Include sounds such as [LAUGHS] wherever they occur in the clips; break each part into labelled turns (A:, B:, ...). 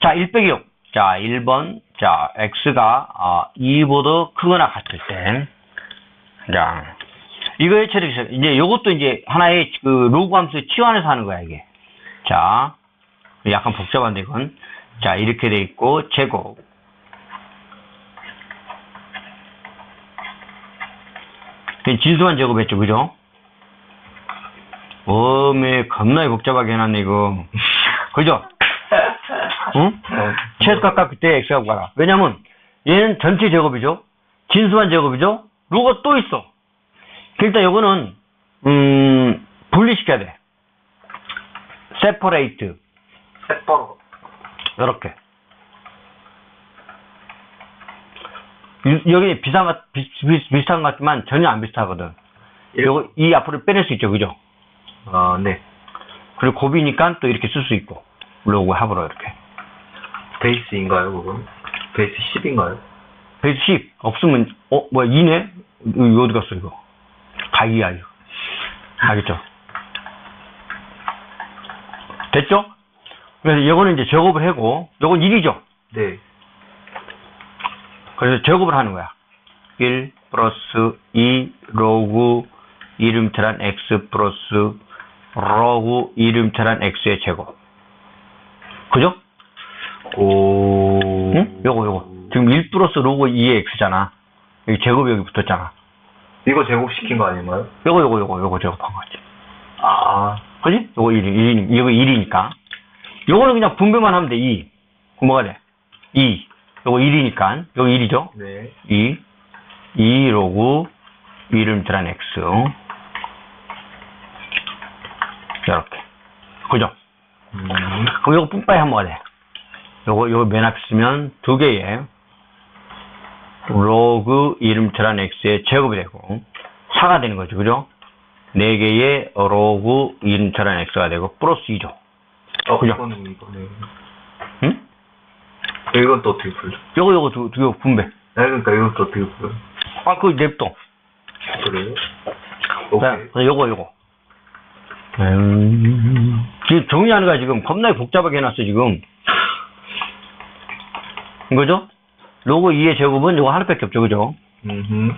A: 자, 1 빼기 6. 자, 1번. 자, x가 어, 2보다 크거나 같을 때. 자, 이거에 처리해서 이제 요것도 이제 하나의 그 로그 함수 치환해서 하는 거야, 이게. 자, 약간 복잡한데 이건. 자, 이렇게 돼 있고 제곱. 진수만 제곱했죠, 그죠? 어메 겁나게 복잡하게 해놨네 이거. [LAUGHS] 그죠? 응? 최소값 그때 x하고 가라. 왜냐면 얘는 전체 제곱이죠. 진수만 제곱이죠. 로가 또 있어. 일단 요거는 음 분리시켜야 돼. separate
B: 세퍼로.
A: 이렇게. 여기 비슷한 것 비, 비, 비슷한 것 같지만 전혀 안 비슷하거든. 요거 이 앞으로 빼낼 수 있죠, 그죠?
B: 아, 네.
A: 그리고 곱이니까 또 이렇게 쓸 수 있고 로그 합으로 이렇게.
B: 베이스인가요, 그건? 베이스 10인가요?
A: 베이스 10 없으면 어 뭐야 2네? 이거, 이거 어디 갔어 이거? 가이야 이거. 알겠죠? 됐죠? 그래서 이거는 이제 제곱을 하고 요건 1이죠?
B: 네.
A: 그래서 제곱을 하는 거야. 1 플러스 2 로그 이름처럼 x 플러스 로그 이름처럼 x의 제곱. 그죠?
B: 오.
A: 응? 요거 요거. 지금 1 플러스 로그 2의 x잖아. 여기 제곱이 여기 붙었잖아.
B: 이거 제곱시킨 거 아닌가요?
A: 요거 요거 요거 요거 제곱한 거지.
B: 아.
A: 그지? 요거 1이, 1이, 이거 1이니까. 요거는 그냥 분배만 하면 돼, 2. 그럼 뭐가 돼? 2. 요거 1이니까. 요거 1이죠?
B: 네.
A: 2. 2 로그 이름처럼 x. 이렇게. 그죠?
B: 음.
A: 그럼 요거 뿜빠이 하면 뭐가 돼? 요거, 요거 맨 앞에 쓰면 두 개의 로그 이름처럼 x의 제곱이 되고 4가 되는 거죠. 그죠? 네 개의 로그 이름처럼 x가 되고 플러스 2죠.
B: 어,
A: 그죠?
B: 이거는 이거 네.
A: 응?
B: 이건 또 어떻게 풀죠?
A: 요거, 요거 두, 두개 분배.
B: 네, 그러니까 이건 또 어떻게 풀어요?
A: 아, 그거 냅둬.
B: 그래요?
A: 자,
B: 오케이.
A: 요거, 요거. 음, 지금 정리하는 거야, 지금. 겁나게 복잡하게 해놨어, 지금. 이거죠? 로그 2의 제곱은 요거 하나밖에 없죠, 그죠?
B: 음.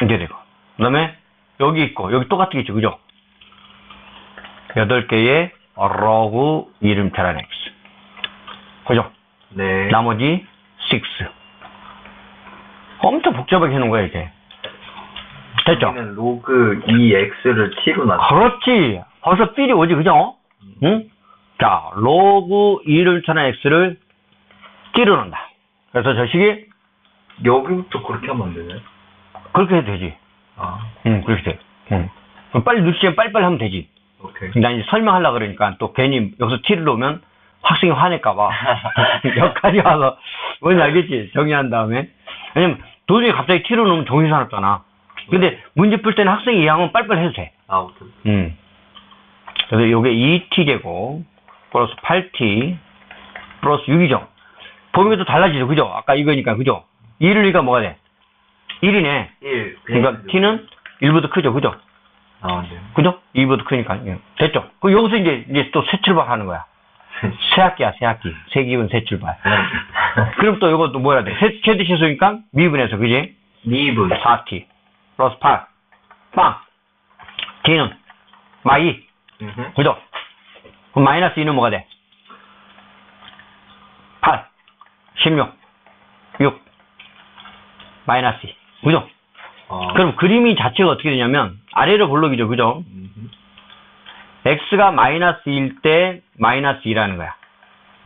A: 이렇게 되고. 그 다음에, 여기 있고, 여기 똑같은 게 있죠, 그죠? 8개의 로그 이름처럼 x. 그죠?
B: 네.
A: 나머지 6. 엄청 복잡하게 해놓은 거야, 이게. 됐죠?
B: 로그 2x를 t로 나눠.
A: 그렇지. 벌써 삘이 오지, 그죠? 응? 자, 로그 2를 천한 x를 넣는다. 그래서 저 식이
B: 여기부터 그렇게 하면 안 되나요?
A: 그렇게 해도 되지.
B: 아,
A: 응, 그렇게 돼. 응. 그럼 빨리 누르시면 빨리빨리 하면 되지.
B: 오케이.
A: 난 이제 설명하려고 그러니까 또 괜히 여기서 t를 넣으면 학생이 화낼까봐. [LAUGHS] 여기까지 와서, 뭔지 알겠지? 정의한 다음에. 왜냐면 도중에 갑자기 t를 넣으면 정신 사납잖아. 근데 문제 풀 때는 학생이 이해하면 빨리빨리 해도 돼.
B: 아, 오케이.
A: 음. 그래서 요게 2t제곱 플러스 8t 플러스 6이죠. 범위가 또 달라지죠. 그죠? 아까 이거니까 그죠? 2를 니까 뭐가 돼? 1이네.
B: 1.
A: 그러니까 t는 1보다 크죠. 그죠?
B: 아, 네.
A: 그죠? 2보다 크니까. 예. 됐죠? 그 여기서 이제 이제 또 새 출발 하는 거야. 새 학기야, 새 학기. 새 기분, 새 출발. 그럼 또 이것도 뭐야 돼? 새, 최대 시수니까 미분해서, 그지?
B: 2분.
A: 4t 플러스 8. 빵. t는 마이. 그죠? 그럼 마이너스 2는 뭐가 돼? 8, 16, 6, 마이너스 2. 그죠?
B: 아.
A: 그럼 그림이 자체가 어떻게 되냐면, 아래로 볼록이죠. 그죠?
B: 음흠.
A: x가 마이너스 1일 때 마이너스 2라는 거야.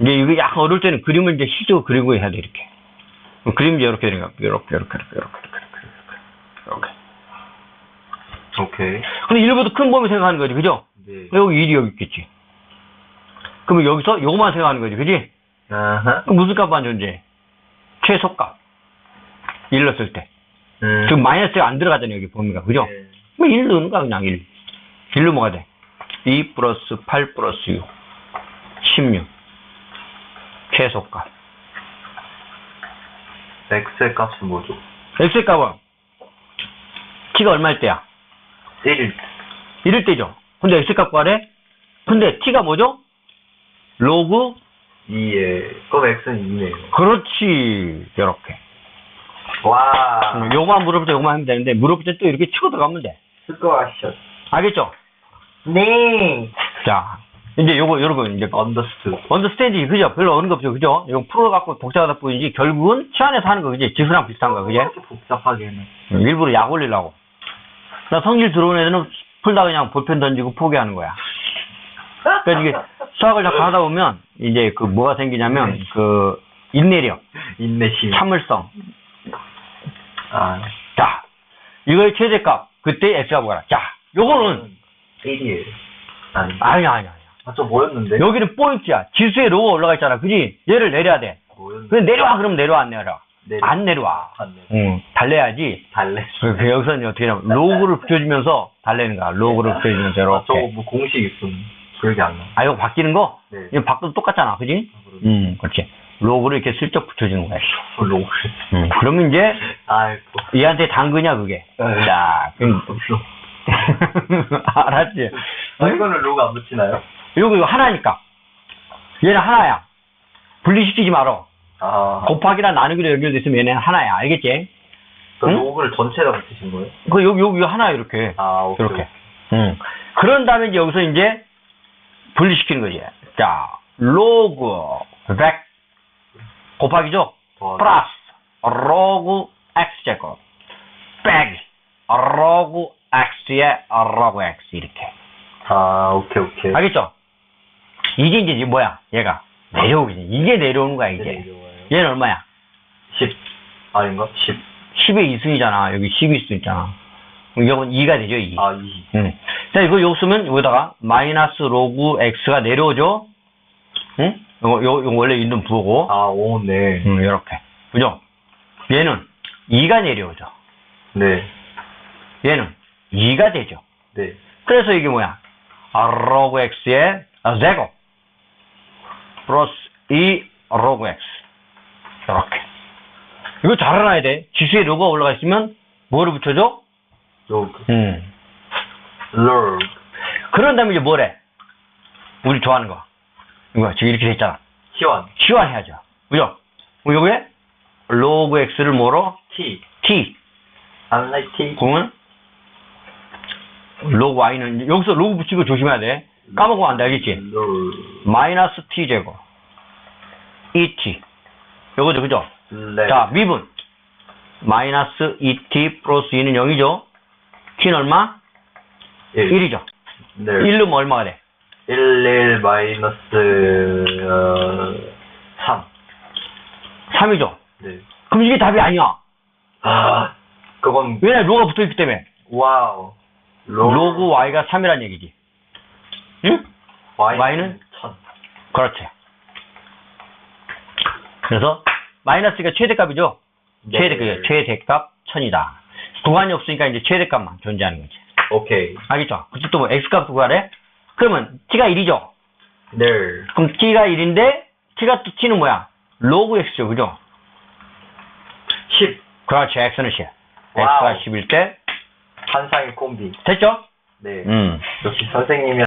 A: 이제 이게 약간 어려울 때는 그림을 이제 시적으로 그리고 해야 돼, 이렇게. 그럼 그림이 이렇게 되는 거야. 이렇게, 이렇게, 이렇게, 이렇게, 이렇게, 이렇게. 이렇게.
B: 오케이.
A: 근데 1보다 큰 범위 생각하는 거지. 그죠?
B: 네.
A: 여기 1이 여기 있겠지. 그러면 여기서 요거만 생각하는 거지. 그지?
B: 아하.
A: 그럼 무슨 값만 존재해? 최소값. 1 넣었을 때.
B: 음.
A: 지금 마이너스가 안 들어가잖아요, 여기 범위가. 그죠?
B: 네.
A: 그럼 1 넣는 거야, 그냥 1. 1로 뭐가 돼? 2 플러스 8 플러스 6. 16. 최소값.
B: x의 값은 뭐죠?
A: x의 값은 t가 얼마일 때야?
B: 1일.
A: 1일 때죠. 근데 x의 값 구하래? 근데 t가 뭐죠? 로그
B: 2에, 그럼 X는 2네요.
A: 그렇지 이렇게
B: 와,
A: 음, 요거만 물어볼 때 요거만 하면 되는데 물어볼 때 또 이렇게 치고 들어가면 돼
B: 수고하셨.
A: 알겠죠?
B: 네.
A: 자 이제 요거 여러분 이제
B: 언더스트.
A: 언더스탠딩 그죠? 별로 어려운 거 없죠 그죠? 이거 풀어 갖고 복잡하다 뿐이지 결국은 치안에서 하는 거 그지? 지수랑 비슷한 거 그지?
B: 복잡하게는.
A: 음, 일부러 약 올리려고 나 성질 들어온 애들은 풀다 그냥 볼펜 던지고 포기하는 거야 그러니까 이게 수학을 자꾸 하다 보면 이제 그 뭐가 생기냐면 그 인내력,
B: 인내심.
A: 참을성.
B: 아,
A: 자, 이거의 최대값 그때 x가 뭐라. 자, 요거는
B: 1이에요. 아니,
A: 아니야 아니야. 아니야.
B: 아, 좀 뭐였는데?
A: 여기는 포인트야. 지수의 로가 올라가 있잖아. 그지? 얘를 내려야 돼.
B: 뭐였는데?
A: 그래 내려와 그럼 내려와 안 내려와.
B: 내려.
A: 안 내려와.
B: 안 내려.
A: 응, 달래야지.
B: 달래.
A: 그, 그 여기서는 어떻게 하냐면 로그를 붙여주면서 달래는 거야. 로그를 붙여주면서
B: 아, 저거
A: 이렇게.
B: 뭐 공식 있음. 기억이 안 나.
A: 아, 이거 바뀌는 거?
B: 네.
A: 이거 바꿔도 똑같잖아. 그지? 음, 그렇지. 로그를 이렇게 슬쩍 붙여주는 거야.
B: 로그.
A: 음, 그러면 이제 [LAUGHS]
B: 아이고.
A: 얘한테 당근이야 그게.
B: 에이.
A: 자, 그럼
B: 로. [LAUGHS]
A: 알았지?
B: 아, 이거는 로그 안 붙이나요?
A: 이거 이거 하나니까. 얘는 하나야. 분리시키지 말어.
B: 아.
A: 곱하기랑 나누기로 연결돼 있으면 얘는 하나야. 알겠지?
B: 그
A: 응?
B: 로그를 전체에다 붙이신 거예요?
A: 그 여기 여기 하나 이렇게.
B: 아, 오케이.
A: 이렇게. 응. 그런 다음에 이제 여기서 이제 분리시키는 거지. 자, 로그 100 곱하기죠?
B: 더하기.
A: 플러스 로그 x 제곱 빼기 로그 x의 로그 x 이렇게.
B: 아, 오케이, 오케이.
A: 알겠죠? 이게 이제 뭐야? 얘가 내려오기. 이게 내려오는 거야.
B: 네, 이거예요.
A: 얘는 얼마야?
B: 10. 아닌가? 10.
A: 10의 2승이잖아. 여기 10이 있으니까. 이건 2가 되죠, 2.
B: 아, 2.
A: 응. 자, 이거 여기 쓰면 여기다가 마이너스 로그 x가 내려오죠? 응? 이거, 이거 원래 있는 부호고.
B: 아, 5, 네.
A: 응, 이렇게. 그죠? 얘는 2가 내려오죠.
B: 네.
A: 얘는 2가 되죠.
B: 네.
A: 그래서 이게 뭐야? 아, 로그 x의 아, 제곱 플러스 2 로그 x. 이렇게. 이거 잘 알아야 돼. 지수에 로그가 올라가 있으면 뭐를 붙여줘?
B: 로그.
A: 음.
B: 로그.
A: 그런 다음에 이제 뭐래? 우리 좋아하는 거. 이거 지금 이렇게 돼 있잖아.
B: 시원.
A: 치환해야죠. 그죠? 그럼 여기에 로그 x를 뭐로?
B: T.
A: t.
B: unlike T.
A: 그러면 로그 y는 여기서 로그 붙이고 조심해야 돼. 까먹으면 안 돼, 알겠지? 마이너스 t 제곱. 2t. 요거죠, 그죠?
B: 네.
A: 자, 미분. 마이너스 2t 플러스 2는 0이죠? t는 얼마?
B: 1.
A: 1이죠.
B: 네.
A: 1르면 얼마가 돼?
B: 1, 1 마이너스, 어, 3.
A: 3이죠.
B: 네.
A: 그럼 이게 답이 아니야.
B: 아, 그건,
A: 왜냐, 로가 붙어 있기 때문에.
B: 와우.
A: 로그 y가 3이란 얘기지. 응? Y는?
B: 1000.
A: 그렇지. 그래서 마이너스가 최대값이죠.
B: 네.
A: 최대 최대값 1000이다. 구간이 없으니까 이제 최대값만 존재하는 거지.
B: 오케이.
A: 알겠죠? 그때 또뭐 x값 구하래? 그러면 t가 1이죠.
B: 네.
A: 그럼 t가 1인데 t가 또 t는 뭐야? 로그 x죠, 그죠?
B: 10.
A: 그렇지, x는 10.
B: 와우.
A: x가 10일 때
B: 한상의 콤비.
A: 됐죠?
B: 네.
A: 음.
B: 역시 선생님이